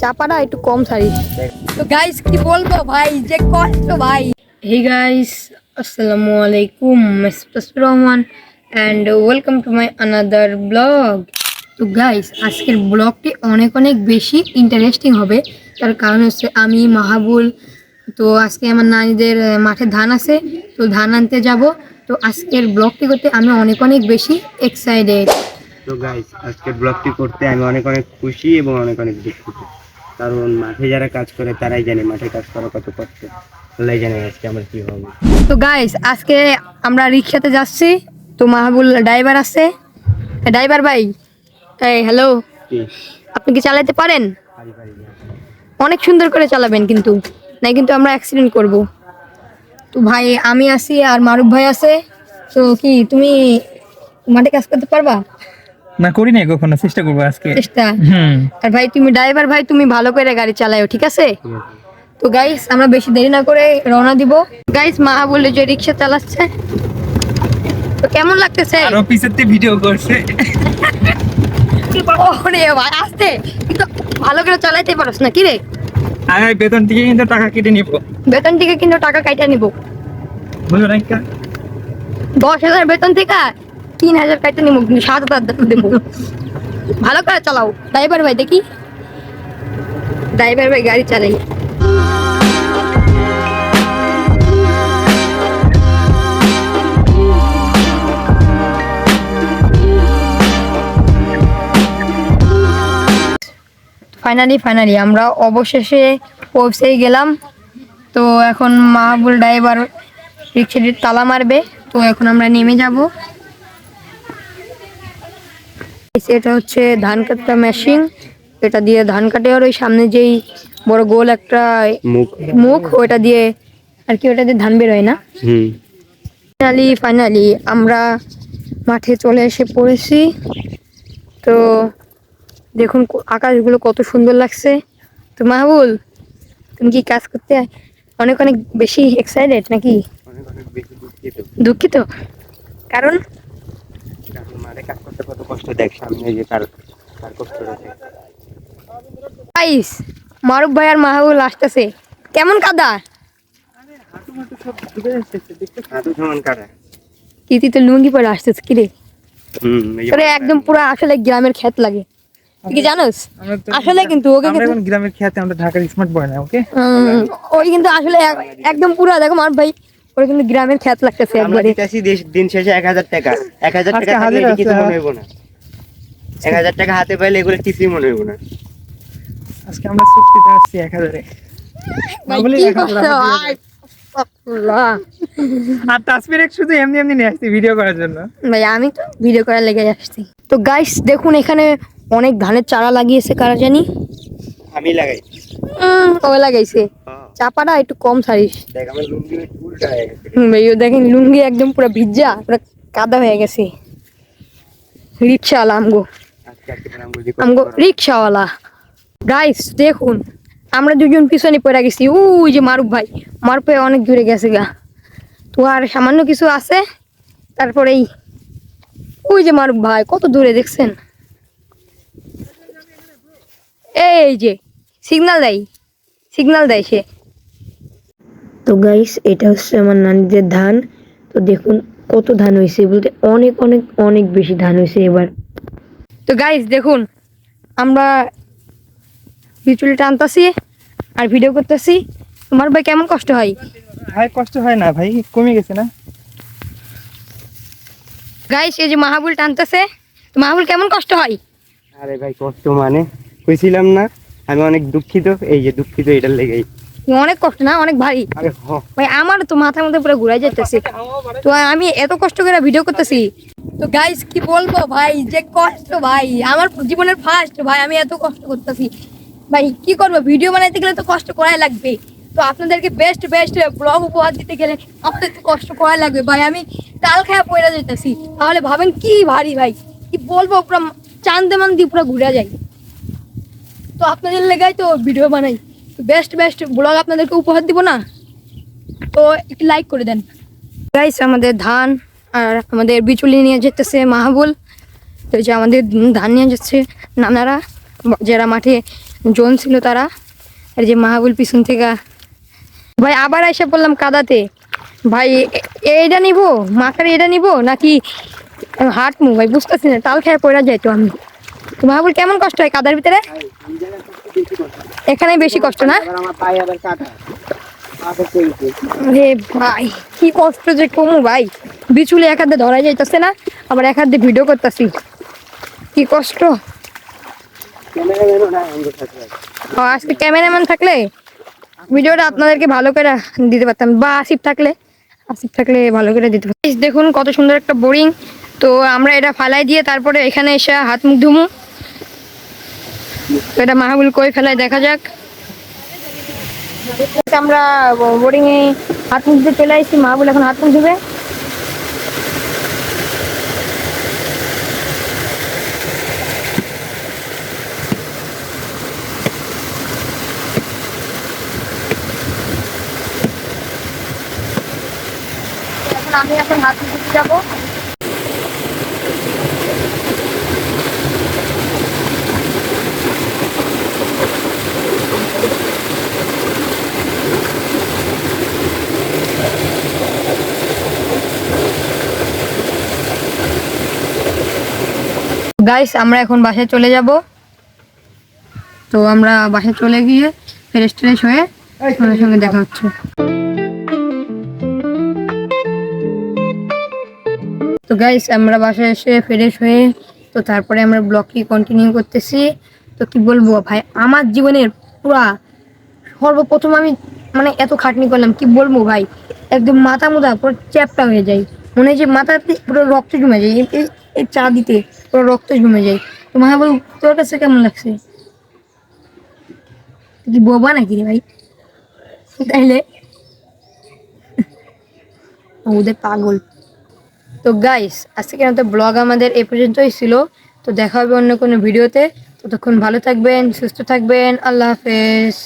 চাপাটা একটু কম সারিস তো গাইস কি বলব ভাই? যে কষ্ট ভাই। হে গাইস আসসালামু আলাইকুম Rahman and welcome to my another blog তো গাইস আজকের ব্লগটি অনেক অনেক বেশি ইন্টারেস্টিং হবে। তার কারণ হচ্ছে আমি মাহাবুল তো আজকে আমার নানিদের মাঠে ধান আছে তো ধান আনতে যাব। তো আজকের ব্লগটি করতে আমি অনেক অনেক বেশি এক্সাইটেড তো গাইস আজকের ব্লগটি করতে আমি অনেক অনেক খুশি এবং অনেক অনেক দুঃখিত। কারণ মাঠে যারা কাজ করে তারাই জানে মাঠে কাজ করা কত কষ্ট। আল্লাহ জানে আজকে আমার কি হবে। তো গাইস আজকে আমরা রিক্সাতে যাচ্ছি। তো মাহবুল ড্রাইভার আছে। ড্রাইভার ভাই এই হ্যালো আপনি কি চালাতে পারেন? পারি পারি না। অনেক সুন্দর করে চালাবেন কিন্তু। নাই কিন্তু আমরা অ্যাক্সিডেন্ট করব। তো ভাই আমি আছি আর মারুফ ভাই আছে। তো কি তুমি মাঠে কাজ করতে পারবা? না করি নাই কখনো চেষ্টা করব আজকে। চেষ্টা? হুম। আর ভাই তুমি ড্রাইভার ভাই তুমি ভালো করে গাড়ি চালাও ঠিক আছে? তো গাইস আমরা বেশি দেরি না করে রওনা দিব। গাইস মাহবুল যে রিক্সা চালাচ্ছে। তো কেমন লাগতেছে? আর অফিসের ভিডিও করছে। ওরে ভাই আসতে। কিন্তু ভালো করে চালাইতে পারস না কি রে? আমি বেতন থেকে কিন্তু টাকা কেটে নিবো। বেতন থেকে কিন্তু টাকা কাইটা নিব। বুঝলো না দশ হাজার বেতন থেকে? তিন হাজার নিব কিন্তু সাত হাজার দেবো। ভালো করে চালাও। ড্রাইভার ভাই, দেখি। ড্রাইভার ভাই, গাড়ি চালাই। ফাইনালি ফাইনালি আমরা অবশেষে পৌঁছে গেলাম। তো এখন মাহবুল ড্রাইভার রিক্সাটির তালা মারবে। তো এখন আমরা নেমে যাব। এটা হচ্ছে ধান কাটা মেশিন এটা দিয়ে ধান কাটে আর ওই সামনে যেই বড় গোল একটা মুখ। মুখ ওটা দিয়ে আর কি ওটা দিয়ে ধান বেরোয় না। ফাইনালি ফাইনালি আমরা মাঠে চলে এসে পড়েছি। তো দেখুন আকাশগুলো কত সুন্দর লাগছে। তো মাহবুল তুমি কি কাজ করতে অনেক অনেক বেশি এক্সাইটেড নাকি? দুঃখিত? কারণ কাজ করতে কত কষ্ট দেখ সামনে যে কার কার কষ্ট রয়েছে। গাইস মারুফ ভাই আর মাহবুল আসতেছে। কেমন কাদা? হাঁটু সমান কাটা ইতি তো লুঙ্গি পরে আসতেছে যে তোরে একদম পুরো আসলে গ্রামের ক্ষেত লাগে। তুই কি জানোস? আসলে কিন্তু ওকে কিন্তু গ্রামের খেতে আমরা ঢাকার স্মার্ট বয় না ওকে ওই কিন্তু আসলে একদম পুরো দেখো মার ভাই ওরা কিন্তু গ্রামের ক্ষেত লাগতেছে আমরা একবারে। দিতেছি দিন শেষে এক হাজার টাকা। এক হাজার টাকা থাকলে কিছু। মনে হইব না। এক হাজার টাকা হাতে পাইলে এগুলো কিছুই মনে হইব না। আজকে আমরা চুক্তিতে আসছি এক হাজারে। আর শুধু এমনি এমনি নিয়ে আসছি ভিডিও করার জন্য। ভাই আমি তো ভিডিও করার লেগে আসছি। তো গাইস দেখুন এখানে অনেক ধানের চারা লাগিয়েছে কারা জানি? আমি লাগাই। কবে লাগাইছে। চাপাটা একটু কম সারিস দেখেন লুঙ্গি একদম পুরো ভিজা পুরো কাদা হয়ে গেছে। রিক্সাওয়ালা আমগো। আজকে নাম আমগো রিক্সাওয়ালা। গাইস দেখুন আমরা দুজন পিছনে পড়ে গেছি। ওই যে মারুফ ভাই মারুফ ভাই অনেক দূরে গেছে গা। তো আর সামান্য কিছু আছে তারপরেই ওই যে মারুফ ভাই কত দূরে দেখছেন? এই যে সিগনাল দেয় সিগন্যাল দেয় সে। তো গাইস এটা হচ্ছে আমার নানিদের ধান। তো দেখুন কত ধান হয়েছে বলতে অনেক অনেক অনেক বেশি ধান হয়েছে এবার। তো গাইস দেখুন আমরা বিচুলি টানতাছি আর ভিডিও করতেছি। তোমার ভাই কেমন কষ্ট হয়? ভাই কষ্ট হয় না ভাই কমে গেছে না? গাইস এই যে মাহাবুল টানতেছে তো মাহাবুল কেমন কষ্ট হয়? আরে ভাই কষ্ট মানে? কইছিলাম না আমি অনেক দুঃখিত এই যে দুঃখিত এটার লেগেই। অনেক কষ্ট না অনেক ভারী। ভাই আমার তো মাথার মধ্যে পুরো ঘুরাই যাইতেছে। তো আমি এত কষ্ট করে ভিডিও করতেছি। তো গাইস কি বলব ভাই যে কষ্ট ভাই আমার জীবনের ফার্স্ট ভাই আমি এত কষ্ট করতেছি। ভাই কি করব? ভিডিও বানাইতে গেলে তো কষ্ট করাই লাগবে। তো আপনাদেরকে বেস্ট বেস্ট ব্লগ উপহার দিতে গেলে আপনাদের তো কষ্ট করাই লাগবে। ভাই আমি তাল খায়া পয়রা যেতেছি তাহলে ভাবেন কি ভারী ভাই? কি বলব পুরো চান্দে মান দিয়ে পুরো ঘুরে যাই। তো আপনাদের লেগাই তো ভিডিও বানাই। বেস্ট বেস্ট ব্লগ আপনাদেরকে উপহার দিব না? তো একটু লাইক করে দেন। গাইস আমাদের ধান আর আমাদের বিচুলি নিয়ে যেতেছে মাহবুল। তো যে আমাদের ধান নিয়ে যাচ্ছে নানারা, যারা মাঠে জোন ছিল তারা। আর যে মাহাবুল পিছন থেকে। ভাই, আবার এসে পড়লাম কাদাতে। ভাই এইটা নিব? মাথার এটা নিব? নাকি হাঁটমু? ভাই, বুঝতেছি না, তাল খেয়ে পড়া যাই তো আমি। মাহাবুল, কেমন কষ্ট হয় কাদার ভিতরে? এখানে বেশি কষ্ট না? রে ভাই কি কষ্ট যে কমু ভাই। বিচুলে এক হাতে ধরা যাইতেছে না আবার এক হাতে ভিডিও করতেছি। কি কষ্ট। আজকে ক্যামেরাম্যান থাকলে ভিডিওটা আপনাদেরকে ভালো করে দিতে পারতাম বা আসিফ থাকলে আসিফ থাকলে ভালো করে দিতে পারতাম। দেখুন কত সুন্দর একটা বোরিং তো আমরা এটা ফালাই দিয়ে তারপরে এখানে এসে হাত মুখ ধুমু। এটা মাহবুল কই ফেলায়, দেখা যাক। আমরা বোরিং এ হাত মুখ দিয়ে চলে আসছি, মাহাবুল এখন হাত মুখ ধুবে। আমি এখন হাত মুখ যাব। গাইস আমরা এখন বাসায় চলে যাব। তো আমরা বাসায় চলে গিয়ে ফ্রেশ ট্রেশ হয়ে আপনাদের সঙ্গে দেখা হচ্ছে। তো গাইস আমরা বাসায় এসে ফ্রেশ হয়ে, তো তারপরে আমরা ব্লগটি কন্টিনিউ করতেছি। তো কি বলব ভাই, আমার জীবনের পুরা সর্বপ্রথম আমি মানে এত খাটনি করলাম, কি বলব ভাই? একদম মাথা মুদা পুরো চ্যাপটা হয়ে যায়। মনে হয় যে মাথাতে পুরো রক্ত জমে যায় এই চা দিতে। পুরো রক্ত জমে যায়। তো মা বল তোর কাছে কেমন লাগছে? কি বোবা নাকি রে ভাই? তাইলে? ওদের পাগল। তো গাইস আজকে মতো ব্লগ আমাদের এ পর্যন্তই ছিল। তো দেখা হবে অন্য কোনো ভিডিওতে ততক্ষণ ভালো থাকবেন, সুস্থ থাকবেন। আল্লাহ হাফেজ।